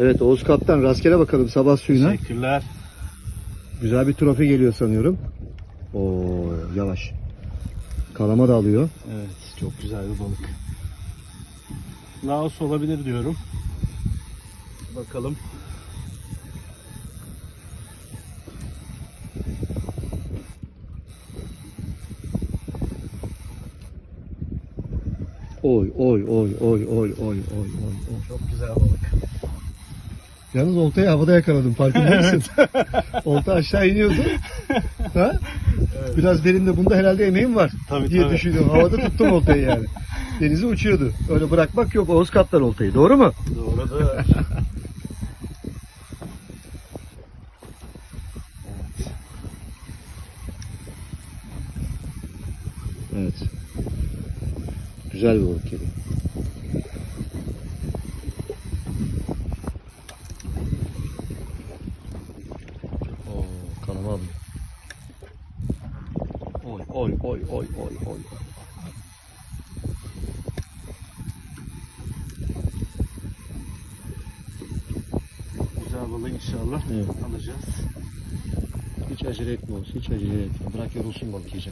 Evet Oğuz Kaptan rastgele bakalım sabah suyuna. Teşekkürler. Güzel bir trofi geliyor sanıyorum. Oo yavaş. Kalama da alıyor. Evet çok güzel bir balık. Laos olabilir diyorum. Bakalım. Oy oy oy oy oy oy oy oy. Çok güzel balık. Yalnız oltayı havada yakaladım farkında mısın? Olta aşağı iniyordu. Ha? Biraz derinde bunda herhalde emeğim var Tabii, diye tabii. düşünüyorum. Havada tuttum oltayı yani. Denize uçuyordu. Öyle bırakmak yok. Oğuz kaptan oltayı. Doğru mu? Doğrudur. Evet. Güzel bir balık geliyor. Kanama alıyor. Oy oy oy oy oy oy. güzel balık inşallah Evet. alacağız. Hiç acele etme Oğuz. Hiç acele etme. Bırak yorulsun balık iyice.